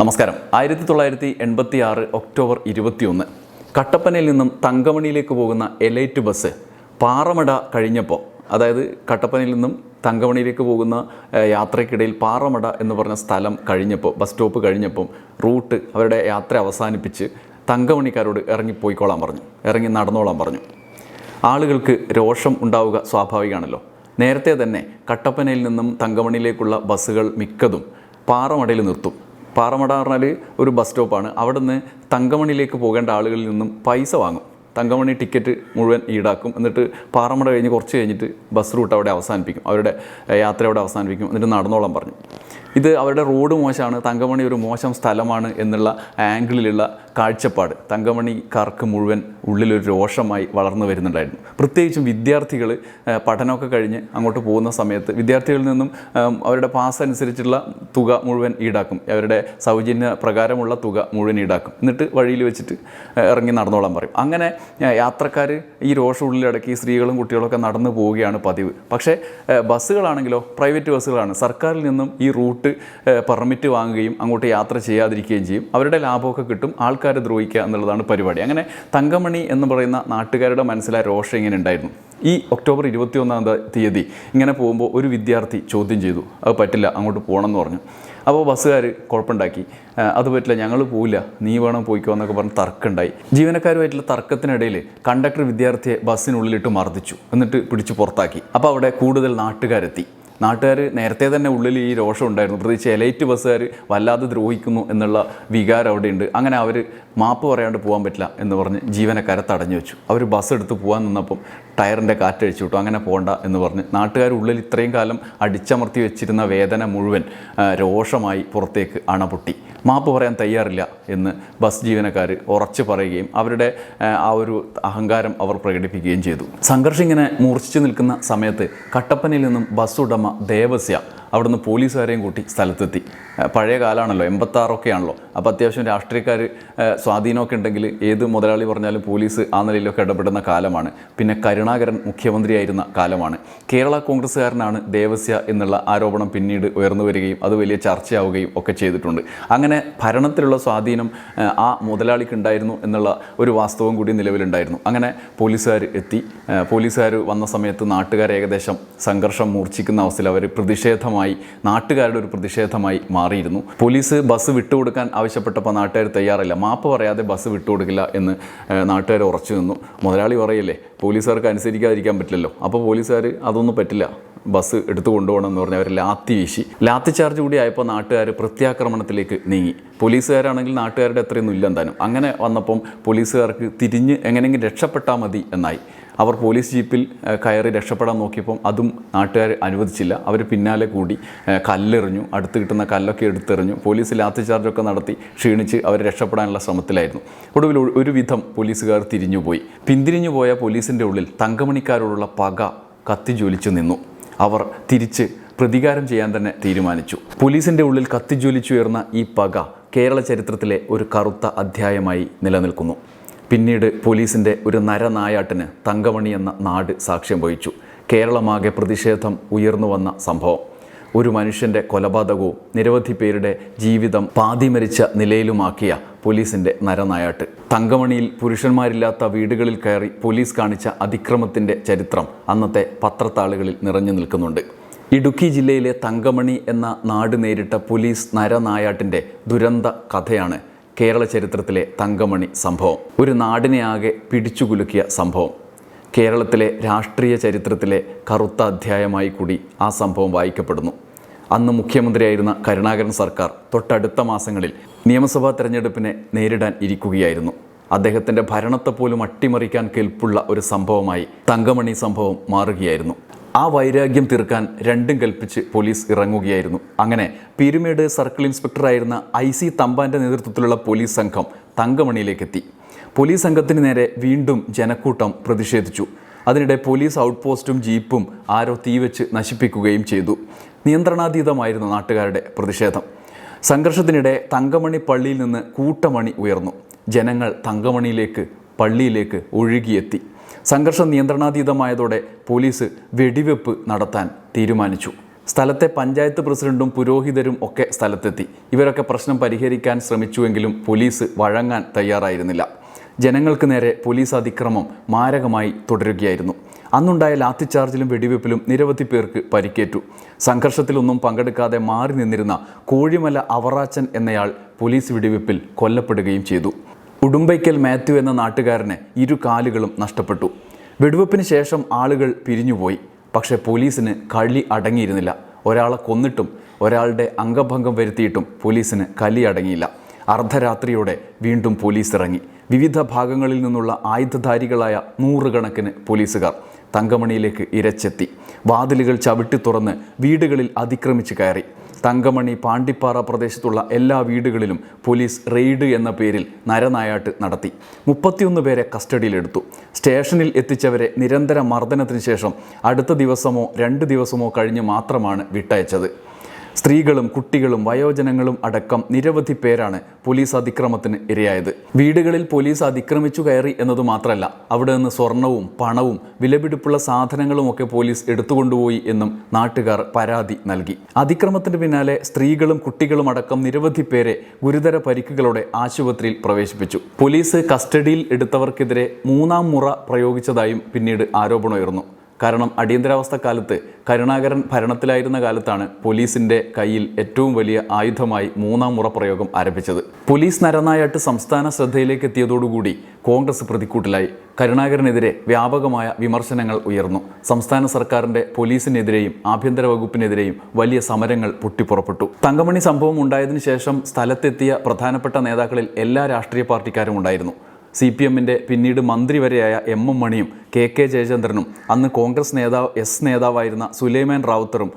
നമസ്കാരം. ആയിരത്തി തൊള്ളായിരത്തി എൺപത്തി ആറ് ഒക്ടോബർ ഇരുപത്തിയൊന്ന്. കട്ടപ്പനയിൽ നിന്നും തങ്കമണിയിലേക്ക് പോകുന്ന എലൈറ്റ് ബസ് പാറമട കഴിഞ്ഞപ്പോൾ അതായത് കട്ടപ്പനയിൽ നിന്നും തങ്കമണിയിലേക്ക് പോകുന്ന യാത്രയ്ക്കിടയിൽ പാറമട എന്ന് പറഞ്ഞ സ്ഥലം കഴിഞ്ഞപ്പോൾ ബസ് സ്റ്റോപ്പ് കഴിഞ്ഞപ്പം റൂട്ട് അവരുടെ യാത്ര അവസാനിപ്പിച്ച് തങ്കമണിക്കാരോട് ഇറങ്ങി പോയിക്കോളാൻ പറഞ്ഞു. ഇറങ്ങി നടന്നോളാൻ പറഞ്ഞു. ആളുകൾക്ക് രോഷം ഉണ്ടാവുക സ്വാഭാവികമാണല്ലോ. നേരത്തെ തന്നെ കട്ടപ്പനയിൽ നിന്നും തങ്കമണിയിലേക്കുള്ള ബസ്സുകൾ മിക്കതും പാറമടയിൽ നിർത്തും. പാറമട പറഞ്ഞാൽ ഒരു ബസ് സ്റ്റോപ്പാണ് അവിടെ നിന്ന് തങ്കമണിയിലേക്ക് പോകേണ്ട ആളുകളിൽ നിന്നും പൈസ വാങ്ങും. തങ്കമണി ടിക്കറ്റ് മുഴുവൻ ഈടാക്കും. എന്നിട്ട് പാറമട കഴിഞ്ഞ് കുറച്ച് കഴിഞ്ഞിട്ട് ബസ് റൂട്ട് അവിടെ അവസാനിപ്പിക്കും. അവരുടെ യാത്ര അവിടെ അവസാനിപ്പിക്കും. എന്നിട്ട് നടന്നോളം പറഞ്ഞു. ഇത് അവരുടെ റോഡ് മോശമാണ് തങ്കമണി ഒരു മോശം സ്ഥലമാണ് എന്നുള്ള ആംഗിളിലുള്ള കാഴ്ചപ്പാട് തങ്കമണിക്കാർക്ക് മുഴുവൻ ഉള്ളിലൊരു രോഷമായി വളർന്നു വരുന്നുണ്ടായിരുന്നു. പ്രത്യേകിച്ചും വിദ്യാർത്ഥികൾ പഠനമൊക്കെ കഴിഞ്ഞ് അങ്ങോട്ട് പോകുന്ന സമയത്ത് വിദ്യാർത്ഥികളിൽ നിന്നും അവരുടെ പാസ് അനുസരിച്ചുള്ള തുക മുഴുവൻ ഈടാക്കും. അവരുടെ സൗജന്യ പ്രകാരമുള്ള തുക മുഴുവൻ ഈടാക്കും. എന്നിട്ട് വഴിയിൽ വെച്ചിട്ട് ഇറങ്ങി നടന്നോളാൻ പറയും. അങ്ങനെ യാത്രക്കാർ ഈ രോഷം ഉള്ളിലടക്കി സ്ത്രീകളും കുട്ടികളൊക്കെ നടന്നു പോവുകയാണ് പതിവ്. പക്ഷേ ബസ്സുകളാണെങ്കിലോ പ്രൈവറ്റ് ബസ്സുകളാണ് സർക്കാരിൽ നിന്നും ഈ റൂട്ട് ഏഹ്, പെർമിറ്റ് വാങ്ങുകയും അങ്ങോട്ട് യാത്ര ചെയ്യാതിരിക്കുകയും ചെയ്യും. അവരുടെ ലാഭമൊക്കെ കിട്ടും ആൾക്കാരെ ദ്രോഹിക്കുക എന്നുള്ളതാണ് പരിപാടി. അങ്ങനെ തങ്കമണി എന്ന് പറയുന്ന നാട്ടുകാരുടെ മനസ്സിലായ രോഷം ഇങ്ങനെ ഉണ്ടായിരുന്നു? ഈ ഒക്ടോബർ ഇരുപത്തി ഒന്നാം തീയതി ഇങ്ങനെ പോകുമ്പോൾ ഒരു വിദ്യാർത്ഥി ചോദ്യം ചെയ്തു. അത് പറ്റില്ല അങ്ങോട്ട് പോകണം എന്ന് പറഞ്ഞു. അപ്പോൾ ബസ്സുകാർ കുഴപ്പമുണ്ടാക്കി. അത് പറ്റില്ല ഞങ്ങൾ പോവില്ല. നീ വേണം പോയിക്കോ എന്നൊക്കെ പറഞ്ഞ് തർക്കമുണ്ടായി. ജീവനക്കാരുമായിട്ടുള്ള തർക്കത്തിനിടയിൽ കണ്ടക്ടർ വിദ്യാർത്ഥിയെ ബസ്സിനുള്ളിലിട്ട് മർദ്ദിച്ചു. എന്നിട്ട് പിടിച്ച് പുറത്താക്കി. അപ്പോൾ അവിടെ കൂടുതൽ നാട്ടുകാരെത്തി. നാട്ടുകാർ നേരത്തെ തന്നെ ഉള്ളിൽ ഈ രോഷം ഉണ്ടായിരുന്നു. പ്രത്യേകിച്ച് എലൈറ്റ് ബസ്സുകാർ വല്ലാതെ ദ്രോഹിക്കുന്നു എന്നുള്ള വികാരം അവിടെയുണ്ട്. അങ്ങനെ അവർ മാപ്പ് പറയാണ്ട് പോകാൻ പറ്റില്ല എന്ന് പറഞ്ഞ് ജീവനക്കാരെ തടഞ്ഞു വെച്ചു. അവർ ബസ് എടുത്ത് പോകാൻ നിന്നപ്പം ടയറിന്റെ കാറ്റഴിച്ചു വിട്ടു. അങ്ങനെ പോകണ്ട എന്ന് പറഞ്ഞ് നാട്ടുകാർ ഉള്ളിൽ ഇത്രയും കാലം അടിച്ചമർത്തി വെച്ചിരുന്ന വേദന മുഴുവൻ രോഷമായി പുറത്തേക്ക് അണപൊട്ടി. മാപ്പ് പറയാൻ തയ്യാറില്ല എന്ന് ബസ് ജീവനക്കാർ ഉറച്ചു പറയുകയും അവരുടെ ആ, ഒരു അഹങ്കാരം അവർ പ്രകടിപ്പിക്കുകയും ചെയ്തു. സംഘർഷം ഇങ്ങനെ മൂർച്ഛിച്ചു നിൽക്കുന്ന സമയത്ത് കട്ടപ്പനയിൽ നിന്നും ബസ് ഉടമ ദേവസ്യ അവിടുന്ന് പോലീസുകാരെയും കൂട്ടി സ്ഥലത്തെത്തി. പഴയ കാലമാണല്ലോ എൺപത്താറൊക്കെ ആണല്ലോ അപ്പോൾ അത്യാവശ്യം രാഷ്ട്രീയക്കാർ സ്വാധീനമൊക്കെ ഉണ്ടെങ്കിൽ ഏത് മുതലാളി പറഞ്ഞാലും പോലീസ് ആ നിലയിലൊക്കെ ഇടപെടുന്ന കാലമാണ്. പിന്നെ കരുണാകരൻ മുഖ്യമന്ത്രിയായിരുന്ന കാലമാണ്. കേരള കോൺഗ്രസ്സുകാരനാണ് ദേവസ്യ എന്നുള്ള ആരോപണം പിന്നീട് ഉയർന്നു വരികയും അത് വലിയ ചർച്ചയാവുകയും ഒക്കെ ചെയ്തിട്ടുണ്ട്. അങ്ങനെ ഭരണത്തിലുള്ള സ്വാധീനം ആ, മുതലാളിക്കുണ്ടായിരുന്നു എന്നുള്ള ഒരു വാസ്തവം കൂടി നിലവിലുണ്ടായിരുന്നു. അങ്ങനെ പോലീസുകാർ എത്തി. പോലീസുകാർ വന്ന സമയത്ത് നാട്ടുകാർ ഏകദേശം സംഘർഷം മൂർച്ഛിക്കുന്ന അവസ്ഥയിൽ അവർ പ്രതിഷേധമായി നാട്ടുകാരുടെ ഒരു പ്രതിഷേധമായി മാറിയിരുന്നു. പോലീസ് ബസ് വിട്ടുകൊടുക്കാൻ ആവശ്യപ്പെട്ടപ്പോൾ നാട്ടുകാർ തയ്യാറല്ല. മാപ്പ് പറയാതെ ബസ് വിട്ടുകൊടുക്കില്ല എന്ന് നാട്ടുകാർ ഉറച്ചു നിന്നു. മുതലാളി പറയല്ലേ പോലീസുകാർക്ക് അനുസരിക്കാതിരിക്കാൻ പറ്റില്ലല്ലോ. അപ്പോൾ പോലീസുകാർ അതൊന്നും പറ്റില്ല. ബസ് എടുത്തു കൊണ്ടുപോകണം എന്ന് പറഞ്ഞ് അവർ ലാത്തി വീശി. ലാത്തി ചാർജ് കൂടി ആയപ്പോൾ നാട്ടുകാർ പ്രത്യാക്രമണത്തിലേക്ക് നീങ്ങി. പോലീസുകാരാണെങ്കിൽ നാട്ടുകാരുടെ അത്രയൊന്നും ഇല്ല എന്താനും അങ്ങനെ വന്നപ്പം പോലീസുകാർക്ക് തിരിഞ്ഞ് എങ്ങനെയെങ്കിലും രക്ഷപ്പെട്ടാൽ മതി എന്നായി. അവർ പോലീസ് ജീപ്പിൽ കയറി രക്ഷപ്പെടാൻ നോക്കിയപ്പം അതും നാട്ടുകാർ അനുവദിച്ചില്ല. അവർ പിന്നാലെ കൂടി കല്ലെറിഞ്ഞു. അടുത്ത് കിട്ടുന്ന കല്ലൊക്കെ എടുത്തെറിഞ്ഞു. പോലീസ് ലാത്തി ചാർജൊക്കെ നടത്തി ക്ഷീണിച്ച് അവർ രക്ഷപ്പെടാനുള്ള ശ്രമത്തിലായിരുന്നു. ഒടുവിൽ ഒരു- ഒരുവിധം പോലീസുകാർ തിരിഞ്ഞുപോയി. പിന്തിരിഞ്ഞു പോയ പോലീസിന്റെ ഉള്ളിൽ തങ്കമണിക്കാരോടുള്ള പക കത്തിജ്വലിച്ചു നിന്നു. അവർ തിരിച്ച് പ്രതികാരം ചെയ്യാൻ തന്നെ തീരുമാനിച്ചു. പോലീസിന്റെ ഉള്ളിൽ കത്തിജ്വലിച്ചുയർന്ന ഈ പക കേരള ചരിത്രത്തിലെ ഒരു കറുത്ത അധ്യായമായി നിലനിൽക്കുന്നു. പിന്നീട് പോലീസിന്റെ ഒരു നരനായാട്ടിന് തങ്കമണി എന്ന നാട് സാക്ഷ്യം വഹിച്ചു. കേരളമാകെ പ്രതിഷേധം ഉയർന്നു വന്ന സംഭവം. ഒരു മനുഷ്യന്റെ കൊലപാതകവും നിരവധി പേരുടെ ജീവിതം പാതിമരിച്ച നിലയിലുമാക്കിയ പോലീസിന്റെ നരനായാട്ട്. തങ്കമണിയിൽ പുരുഷന്മാരില്ലാത്ത വീടുകളിൽ കയറി പോലീസ് കാണിച്ച അതിക്രമത്തിന്റെ ചരിത്രം അന്നത്തെ പത്രത്താളുകളിൽ നിറഞ്ഞു നിൽക്കുന്നുണ്ട്. ഇടുക്കി ജില്ലയിലെ തങ്കമണി എന്ന നാട് നേരിട്ട പോലീസ് നരനായാട്ടിന്റെ ദുരന്ത കഥയാണ് കേരള ചരിത്രത്തിലെ തങ്കമണി സംഭവം. ഒരു നാടിനെ ആകെ പിടിച്ചുകുലുക്കിയ സംഭവം. കേരളത്തിലെ രാഷ്ട്രീയ ചരിത്രത്തിലെ കറുത്ത അധ്യായമായി കൂടി ആ സംഭവം വായിക്കപ്പെടുന്നു. അന്ന് മുഖ്യമന്ത്രിയായിരുന്ന കരുണാകരൻ സർക്കാർ തൊട്ടടുത്ത മാസങ്ങളിൽ നിയമസഭാ തെരഞ്ഞെടുപ്പിനെ നേരിടാൻ ഇരിക്കുകയായിരുന്നു. അദ്ദേഹത്തിന്റെ ഭരണത്തെ പോലും അട്ടിമറിക്കാൻ കെൽപ്പുള്ള ഒരു സംഭവമായി തങ്കമണി സംഭവം മാറുകയായിരുന്നു. ആ വൈരാഗ്യം തീർക്കാൻ രണ്ടും കൽപ്പിച്ച് പോലീസ് ഇറങ്ങുകയായിരുന്നു. അങ്ങനെ പീരുമേട് സർക്കിൾ ഇൻസ്പെക്ടറായിരുന്ന ഐ സി തമ്പാന്റെ നേതൃത്വത്തിലുള്ള പോലീസ് സംഘം തങ്കമണിയിലേക്കെത്തി. പോലീസ് സംഘത്തിന് നേരെ വീണ്ടും ജനക്കൂട്ടം പ്രതിഷേധിച്ചു. അതിനിടെ പോലീസ് ഔട്ട് പോസ്റ്റും ജീപ്പും ആരോ തീവച്ച് നശിപ്പിക്കുകയും ചെയ്തു. നിയന്ത്രണാതീതമായിരുന്നു നാട്ടുകാരുടെ പ്രതിഷേധം. സംഘർഷത്തിനിടെ തങ്കമണി പള്ളിയിൽ നിന്ന് കൂട്ടമണി ഉയർന്നു. ജനങ്ങൾ തങ്കമണിയിലേക്ക് പള്ളിയിലേക്ക് ഒഴുകിയെത്തി. സംഘർഷം നിയന്ത്രണാതീതമായതോടെ പോലീസ് വെടിവെപ്പ് നടത്താൻ തീരുമാനിച്ചു. സ്ഥലത്തെ പഞ്ചായത്ത് പ്രസിഡന്റും പുരോഹിതരും ഒക്കെ സ്ഥലത്തെത്തി. ഇവരൊക്കെ പ്രശ്നം പരിഹരിക്കാൻ ശ്രമിച്ചുവെങ്കിലും പോലീസ് വഴങ്ങാൻ തയ്യാറായിരുന്നില്ല. ജനങ്ങൾക്ക് നേരെ പോലീസ് അതിക്രമം മാരകമായി തുടരുകയായിരുന്നു. അന്നുണ്ടായ ലാത്തിച്ചാർജിലും വെടിവെപ്പിലും നിരവധി പേർക്ക് പരിക്കേറ്റു. സംഘർഷത്തിലൊന്നും പങ്കെടുക്കാതെ മാറി നിന്നിരുന്ന കോഴിമല അവറാച്ചൻ എന്നയാൾ പോലീസ് വെടിവെപ്പിൽ കൊല്ലപ്പെടുകയും ചെയ്തു. ഉടുമ്പയ്ക്കൽ മാത്യു എന്ന നാട്ടുകാരന് ഇരു കാലുകളും നഷ്ടപ്പെട്ടു. വെടിവെപ്പിന് ശേഷം ആളുകൾ പിരിഞ്ഞുപോയി. പക്ഷേ പോലീസിന് കളി അടങ്ങിയിരുന്നില്ല. ഒരാളെ കൊന്നിട്ടും ഒരാളുടെ അംഗഭംഗം വരുത്തിയിട്ടും പോലീസിന് കലി അടങ്ങിയില്ല. അർദ്ധരാത്രിയോടെ വീണ്ടും പോലീസ് ഇറങ്ങി വിവിധ ഭാഗങ്ങളിൽ നിന്നുള്ള ആയുധധാരികളായ നൂറുകണക്കിന് പോലീസുകാർ തങ്കമണിയിലേക്ക് ഇരച്ചെത്തി. വാതിലുകൾ ചവിട്ടി തുറന്ന് വീടുകളിൽ അതിക്രമിച്ച് കയറി. തങ്കമണി പാണ്ടിപ്പാറ പ്രദേശത്തുള്ള എല്ലാ വീടുകളിലും പോലീസ് റെയ്ഡ് എന്ന പേരിൽ നരനായാട്ട് നടത്തി. മുപ്പത്തിയൊന്ന് പേരെ കസ്റ്റഡിയിലെടുത്തു. സ്റ്റേഷനിൽ എത്തിച്ചവരെ നിരന്തര മർദ്ദനത്തിന് ശേഷം അടുത്ത ദിവസമോ രണ്ട് ദിവസമോ കഴിഞ്ഞ് മാത്രമാണ് വിട്ടയച്ചത്. സ്ത്രീകളും കുട്ടികളും വയോജനങ്ങളും അടക്കം നിരവധി പേരാണ് പോലീസ് അതിക്രമത്തിന് ഇരയായത്. വീടുകളിൽ പോലീസ് അതിക്രമിച്ചു കയറി എന്നത് മാത്രമല്ല അവിടെ നിന്ന് സ്വർണവും പണവും വിലപിടിപ്പുള്ള സാധനങ്ങളും ഒക്കെ പോലീസ് എടുത്തുകൊണ്ടുപോയി എന്നും നാട്ടുകാർ പരാതി നൽകി. അതിക്രമത്തിന് പിന്നാലെ സ്ത്രീകളും കുട്ടികളും അടക്കം നിരവധി പേരെ ഗുരുതര പരിക്കുകളോടെ ആശുപത്രിയിൽ പ്രവേശിപ്പിച്ചു. പോലീസ് കസ്റ്റഡിയിൽ എടുത്തവർക്കെതിരെ മൂന്നാം മുറ പ്രയോഗിച്ചതായും പിന്നീട് ആരോപണമുയർന്നു. കാരണം അടിയന്തരാവസ്ഥ കാലത്ത് കരുണാകരൻ ഭരണത്തിലായിരുന്ന കാലത്താണ് പോലീസിന്റെ കയ്യിൽ ഏറ്റവും വലിയ ആയുധമായി മൂന്നാം മുറ പ്രയോഗം ആരംഭിച്ചത്. പോലീസ് നരനായാട്ട് സംസ്ഥാന ശ്രദ്ധയിലേക്ക് എത്തിയതോടുകൂടി കോൺഗ്രസ് പ്രതിക്കൂട്ടിലായി. കരുണാകരനെതിരെ വ്യാപകമായ വിമർശനങ്ങൾ ഉയർന്നു. സംസ്ഥാന സർക്കാരിന്റെ പോലീസിനെതിരെയും ആഭ്യന്തര വകുപ്പിനെതിരെയും വലിയ സമരങ്ങൾ പൊട്ടിപ്പുറപ്പെട്ടു. തങ്കമണി സംഭവം ഉണ്ടായതിനു ശേഷം സ്ഥലത്തെത്തിയ പ്രധാനപ്പെട്ട നേതാക്കളിൽ എല്ലാ രാഷ്ട്രീയ പാർട്ടിക്കാരും ഉണ്ടായിരുന്നു. സി പി എമ്മിന്റെ പിന്നീട് മന്ത്രി വരെയായ എം എം മണിയും കെ കെ ജയചന്ദ്രനും അന്ന് കോൺഗ്രസ് നേതാവ് എസ് നേതാവായിരുന്ന സുലൈമാൻ റാവുത്തറും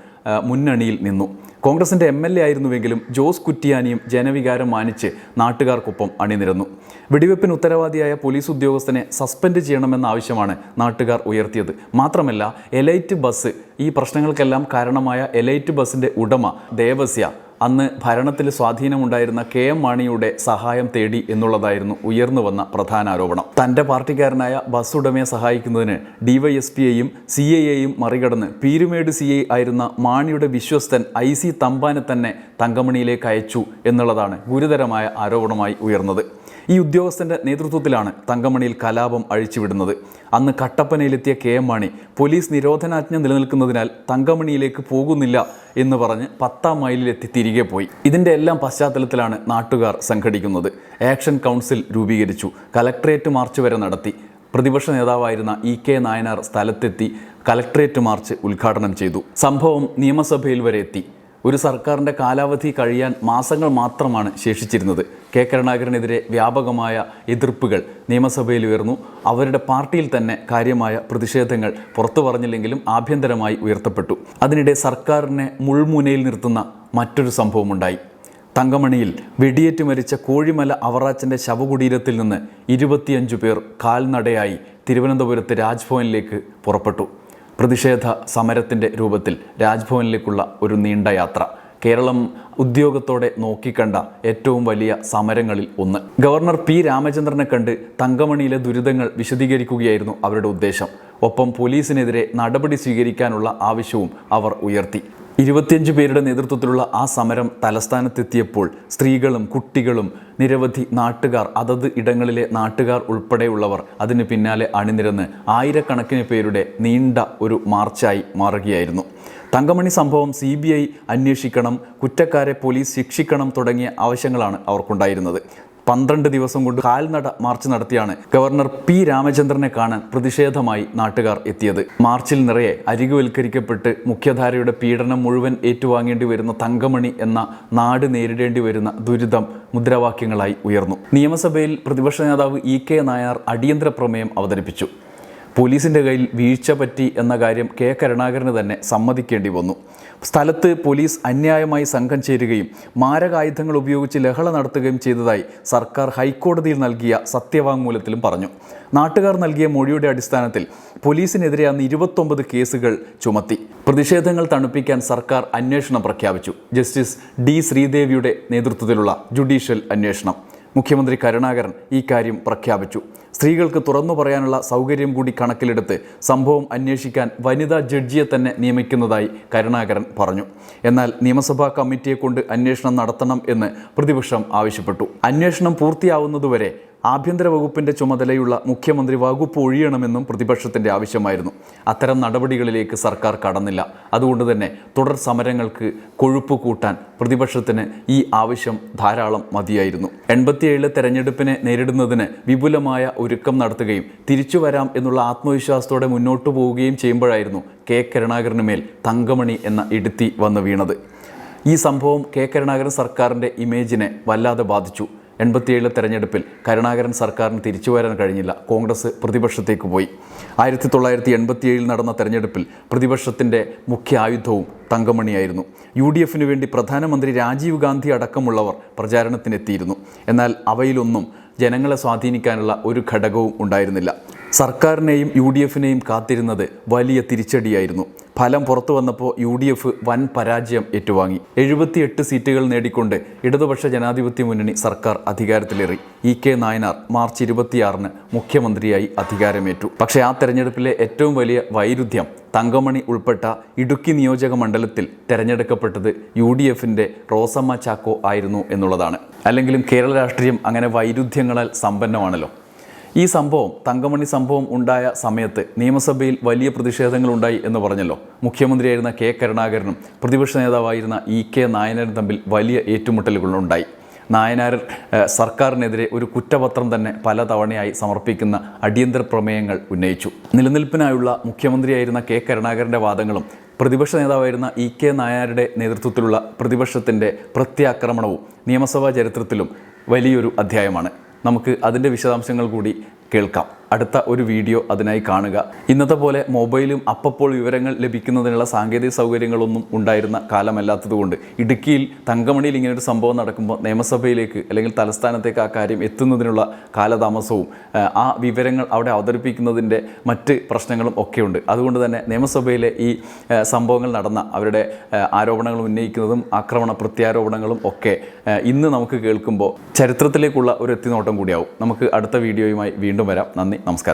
മുന്നണിയിൽ നിന്നു. കോൺഗ്രസിന്റെ എം എൽ എ ആയിരുന്നുവെങ്കിലും ജോസ് കുറ്റിയാനിയും ജനവികാരം മാനിച്ച് നാട്ടുകാർക്കൊപ്പം അണിനിരന്നു. വെടിവെപ്പിന് ഉത്തരവാദിയായ പോലീസ് ഉദ്യോഗസ്ഥനെ സസ്പെൻഡ് ചെയ്യണമെന്ന ആവശ്യമാണ് നാട്ടുകാർ ഉയർത്തിയത്. മാത്രമല്ല എലൈറ്റ് ബസ് ഈ പ്രശ്നങ്ങൾക്കെല്ലാം കാരണമായ എലൈറ്റ് ബസ്സിന്റെ ഉടമ ദേവസ്യ അന്ന് ഭരണത്തിൽ സ്വാധീനമുണ്ടായിരുന്ന കെ എം മാണിയുടെ സഹായം തേടി എന്നുള്ളതായിരുന്നു ഉയർന്നു വന്ന പ്രധാന ആരോപണം. തന്റെ പാർട്ടിക്കാരനായ ബസ് ഉടമയെ സഹായിക്കുന്നതിന് ഡിവൈഎസ്പിയെയും സി എയും മറികടന്ന് പീരുമേട് സി ഐ ആയിരുന്ന മാണിയുടെ വിശ്വസ്തൻ ഐ സി തമ്പാനെ തന്നെ തങ്കമണിയിലേക്ക് അയച്ചു എന്നുള്ളതാണ് ഗുരുതരമായ ആരോപണമായി ഉയർന്നത്. ഈ ഉദ്യോഗസ്ഥന്റെ നേതൃത്വത്തിലാണ് തങ്കമണിയിൽ കലാപം അഴിച്ചുവിടുന്നത്. അന്ന് കട്ടപ്പനയിലെത്തിയ കെ എം മാണി പോലീസ് നിരോധനാജ്ഞ നിലനിൽക്കുന്നതിനാൽ തങ്കമണിയിലേക്ക് പോകുന്നില്ല എന്ന് പറഞ്ഞ് പത്താം മൈലിലെത്തി തിരികെ പോയി. ഇതിന്റെ എല്ലാം പശ്ചാത്തലത്തിലാണ് നാട്ടുകാർ സംഘടിക്കുന്നത്. ആക്ഷൻ കൗൺസിൽ രൂപീകരിച്ചു. കലക്ട്രേറ്റ് മാർച്ച് വരെ നടത്തി. പ്രതിപക്ഷ നേതാവായിരുന്ന ഇ കെ നായനാർ സ്ഥലത്തെത്തി കലക്ട്രേറ്റ് മാർച്ച് ഉദ്ഘാടനം ചെയ്തു. സംഭവം നിയമസഭയിൽ വരെ എത്തി. ഒരു സർക്കാരിന്റെ കാലാവധി കഴിയാൻ മാസങ്ങൾ മാത്രമാണ് ശേഷിച്ചിരുന്നത്. കെ കരുണാകരനെതിരെ വ്യാപകമായ എതിർപ്പുകൾ നിയമസഭയിൽ ഉയർന്നു. അവരുടെ പാർട്ടിയിൽ തന്നെ കാര്യമായ പ്രതിഷേധങ്ങൾ പുറത്തു പറഞ്ഞില്ലെങ്കിലും ആഭ്യന്തരമായി ഉയർത്തപ്പെട്ടു. അതിനിടെ സർക്കാരിനെ മുൾമുനയിൽ നിർത്തുന്ന മറ്റൊരു സംഭവമുണ്ടായി. തങ്കമണിയിൽ വെടിയേറ്റ് മരിച്ച കോഴിമല അവറാച്ചന്റെ ശവകുടീരത്തിൽ നിന്ന് ഇരുപത്തിയഞ്ചു പേർ കാൽനടയായി തിരുവനന്തപുരത്ത് രാജ്ഭവനിലേക്ക് പുറപ്പെട്ടു. പ്രതിഷേധ സമരത്തിന്റെ രൂപത്തിൽ രാജ്ഭവനിലേക്കുള്ള ഒരു നീണ്ട യാത്ര. കേരളം ഉദ്യോഗത്തോടെ നോക്കിക്കണ്ട ഏറ്റവും വലിയ സമരങ്ങളിൽ ഒന്ന്. ഗവർണർ പി രാമചന്ദ്രനെ കണ്ട് തങ്കമണിയിലെ ദുരിതങ്ങൾ വിശദീകരിക്കുകയായിരുന്നു അവരുടെ ഉദ്ദേശം. ഒപ്പം പോലീസിനെതിരെ നടപടി സ്വീകരിക്കാനുള്ള ആവശ്യവും അവർ ഉയർത്തി. ഇരുപത്തിയഞ്ച് പേരുടെ നേതൃത്വത്തിലുള്ള ആ സമരം തലസ്ഥാനത്തെത്തിയപ്പോൾ സ്ത്രീകളും കുട്ടികളും നിരവധി നാട്ടുകാർ അതത് ഇടങ്ങളിലെ നാട്ടുകാർ ഉൾപ്പെടെയുള്ളവർ അതിന് പിന്നാലെ അണിനിരന്ന് ആയിരക്കണക്കിന് പേരുടെ നീണ്ട ഒരു മാർച്ചായി മാറുകയായിരുന്നു. തങ്കമണി സംഭവം സി ബി ഐ അന്വേഷിക്കണം കുറ്റക്കാരെ പോലീസ് ശിക്ഷിക്കണം തുടങ്ങിയ ആവശ്യങ്ങളാണ് അവർക്കുണ്ടായിരുന്നത്. പന്ത്രണ്ട് ദിവസം കൊണ്ട് കാൽനട മാർച്ച് നടത്തിയാണ് ഗവർണർ പി രാമചന്ദ്രനെ കാണാൻ പ്രതിഷേധമായി നാട്ടുകാർ എത്തിയത്. മാർച്ചിൽ നിറയെ അരികുവൽക്കരിക്കപ്പെട്ട് മുഖ്യധാരയുടെ പീഡനം മുഴുവൻ ഏറ്റുവാങ്ങേണ്ടി വരുന്ന തങ്കമണി എന്ന നാട് നേരിടേണ്ടി വരുന്ന ദുരിതം മുദ്രാവാക്യങ്ങളായി ഉയർന്നു. നിയമസഭയിൽ പ്രതിപക്ഷ നേതാവ് ഇ കെ നായർ അടിയന്തര പ്രമേയം അവതരിപ്പിച്ചു. പോലീസിന്റെ കയ്യിൽ വീഴ്ച പറ്റി എന്ന കാര്യം കെ കരുണാകരന് തന്നെ സമ്മതിക്കേണ്ടി വന്നു. സ്ഥലത്ത് പോലീസ് അന്യായമായി സംഘം ചേരുകയും മാരകായുധങ്ങൾ ഉപയോഗിച്ച് ലഹള നടത്തുകയും ചെയ്തതായി സർക്കാർ ഹൈക്കോടതിയിൽ നൽകിയ സത്യവാങ്മൂലത്തിലും പറഞ്ഞു. നാട്ടുകാർ നൽകിയ മൊഴിയുടെ അടിസ്ഥാനത്തിൽ പോലീസിനെതിരെ അന്ന് ഇരുപത്തൊമ്പത് കേസുകൾ ചുമത്തി. പ്രതിഷേധങ്ങൾ തണുപ്പിക്കാൻ സർക്കാർ അന്വേഷണം പ്രഖ്യാപിച്ചു. ജസ്റ്റിസ് ഡി ശ്രീദേവിയുടെ നേതൃത്വത്തിലുള്ള ജുഡീഷ്യൽ അന്വേഷണം. മുഖ്യമന്ത്രി കരുണാകരൻ ഈ കാര്യം പ്രഖ്യാപിച്ചു. സ്ത്രീകൾക്ക് തുറന്നു പറയാനുള്ള സൗകര്യം കൂടി കണക്കിലെടുത്ത് സംഭവം അന്വേഷിക്കാൻ വനിതാ ജഡ്ജിയെ തന്നെ നിയമിക്കുന്നതായി കരുണാകരൻ പറഞ്ഞു. എന്നാൽ നിയമസഭാ കമ്മിറ്റിയെ കൊണ്ട് അന്വേഷണം നടത്തണം എന്ന് പ്രതിപക്ഷം ആവശ്യപ്പെട്ടു. അന്വേഷണം പൂർത്തിയാവുന്നതുവരെ ആഭ്യന്തര വകുപ്പിന്റെ ചുമതലയുള്ള മുഖ്യമന്ത്രി വകുപ്പ് ഒഴിയണമെന്നും പ്രതിപക്ഷത്തിന്റെ ആവശ്യമായിരുന്നു. അത്തരം നടപടികളിലേക്ക് സർക്കാർ കടന്നില്ല. അതുകൊണ്ട് തന്നെ തുടർ സമരങ്ങൾക്ക് കൊഴുപ്പ് കൂട്ടാൻ പ്രതിപക്ഷത്തിന് ഈ ആവശ്യം ധാരാളം മതിയായിരുന്നു. എൺപത്തിയേഴിലെ തെരഞ്ഞെടുപ്പിനെ നേരിടുന്നതിന് വിപുലമായ ഒരുക്കം നടത്തുകയും തിരിച്ചു വരാം എന്നുള്ള ആത്മവിശ്വാസത്തോടെ മുന്നോട്ടു പോവുകയും ചെയ്യുമ്പോഴായിരുന്നു കെ കരുണാകരന് മേൽ തങ്കമണി എന്ന ഇടുത്തി വന്ന് വീണത്. ഈ സംഭവം കെ കരുണാകരൻ സർക്കാരിന്റെ ഇമേജിനെ വല്ലാതെ ബാധിച്ചു. എൺപത്തിയേഴിലെ തെരഞ്ഞെടുപ്പിൽ കരുണാകരൻ സർക്കാരിന് തിരിച്ചു വരാൻ കഴിഞ്ഞില്ല. കോൺഗ്രസ് പ്രതിപക്ഷത്തേക്ക് പോയി. ആയിരത്തി തൊള്ളായിരത്തി എൺപത്തിയേഴിൽ നടന്ന തെരഞ്ഞെടുപ്പിൽ പ്രതിപക്ഷത്തിന്റെ മുഖ്യ ആയുധവും തങ്കമണിയായിരുന്നു. യു ഡി എഫിന് വേണ്ടി പ്രധാനമന്ത്രി രാജീവ് ഗാന്ധി അടക്കമുള്ളവർ പ്രചാരണത്തിനെത്തിയിരുന്നു. എന്നാൽ അവയിലൊന്നും ജനങ്ങളെ സ്വാധീനിക്കാനുള്ള ഒരു ഘടകവും ഉണ്ടായിരുന്നില്ല. സർക്കാരിനെയും യു ഡി എഫിനെയും കാത്തിരുന്നത് വലിയ തിരിച്ചടിയായിരുന്നു. ഫലം പുറത്തു വന്നപ്പോൾ യു ഡി എഫ് വൻ പരാജയം ഏറ്റുവാങ്ങി. എഴുപത്തിയെട്ട് സീറ്റുകൾ നേടിക്കൊണ്ട് ഇടതുപക്ഷ ജനാധിപത്യ മുന്നണി സർക്കാർ അധികാരത്തിലേറി. ഇ കെ നായനാർ മാർച്ച് ഇരുപത്തിയാറിന് മുഖ്യമന്ത്രിയായി അധികാരമേറ്റു. പക്ഷേ ആ തെരഞ്ഞെടുപ്പിലെ ഏറ്റവും വലിയ വൈരുദ്ധ്യം തങ്കമണി ഉൾപ്പെട്ട ഇടുക്കി നിയോജക മണ്ഡലത്തിൽ തെരഞ്ഞെടുക്കപ്പെട്ടത് യു ഡി എഫിന്റെ റോസമ്മ ചാക്കോ ആയിരുന്നു എന്നുള്ളതാണ്. അല്ലെങ്കിലും കേരള രാഷ്ട്രീയം അങ്ങനെ വൈരുദ്ധ്യങ്ങളാൽ സമ്പന്നമാണല്ലോ. ഈ സംഭവം തങ്കമണി സംഭവം ഉണ്ടായ സമയത്ത് നിയമസഭയിൽ വലിയ പ്രതിഷേധങ്ങൾ ഉണ്ടായി എന്ന് പറഞ്ഞല്ലോ. മുഖ്യമന്ത്രിയായിരുന്ന കെ കരുണാകരനും പ്രതിപക്ഷ നേതാവായിരുന്ന ഇ കെ നായനാരും തമ്മിൽ വലിയ ഏറ്റുമുട്ടലുകളുണ്ടായി. നായനാർ സർക്കാരിനെതിരെ ഒരു കുറ്റപത്രം തന്നെ പല തവണയായി സമർപ്പിക്കുന്ന അടിയന്തര പ്രമേയങ്ങൾ ഉന്നയിച്ചു. നിലനിൽപ്പിനായുള്ള മുഖ്യമന്ത്രിയായിരുന്ന കെ കരുണാകരന്റെ വാദങ്ങളും പ്രതിപക്ഷ നേതാവായിരുന്ന ഇ കെ നായരുടെ നേതൃത്വത്തിലുള്ള പ്രതിപക്ഷത്തിന്റെ പ്രത്യാക്രമണവും നിയമസഭാ ചരിത്രത്തിലും വലിയൊരു അധ്യായമാണ്. നമുക്ക് അതിന്റെ വിശദാംശങ്ങൾ കൂടി കേൾക്കാം. അടുത്ത ഒരു വീഡിയോ അതിനായി കാണുക. ഇന്നത്തെ പോലെ മൊബൈലും അപ്പപ്പോൾ വിവരങ്ങൾ ലഭിക്കുന്നതിനുള്ള സാങ്കേതിക സൗകര്യങ്ങളൊന്നും ഉണ്ടായിരുന്ന കാലമല്ലാത്തതുകൊണ്ട് ഇടുക്കിയിൽ തങ്കമണിയിൽ ഇങ്ങനെ ഒരു സംഭവം നടക്കുമ്പോൾ നിയമസഭയിലേക്ക് അല്ലെങ്കിൽ തലസ്ഥാനത്തേക്ക് ആ കാര്യം എത്തുന്നതിനുള്ള കാലതാമസവും ആ, വിവരങ്ങൾ അവിടെ അവതരിപ്പിക്കുന്നതിന്റെ മറ്റ് പ്രശ്നങ്ങളും ഒക്കെയുണ്ട്. അതുകൊണ്ട് തന്നെ നിയമസഭയിലെ ഈ സംഭവങ്ങൾ നടന്ന അവരുടെ ആരോപണങ്ങൾ ഉന്നയിക്കുന്നതും ആക്രമണ പ്രത്യാരോപണങ്ങളും ഒക്കെ ഇന്ന് നമുക്ക് കേൾക്കുമ്പോൾ ചരിത്രത്തിലേക്കുള്ള ഒരു എത്തിനോട്ടം കൂടിയാവും. നമുക്ക് അടുത്ത വീഡിയോയുമായി വീണ്ടും വരാം. നന്ദി നമസ്കാരം.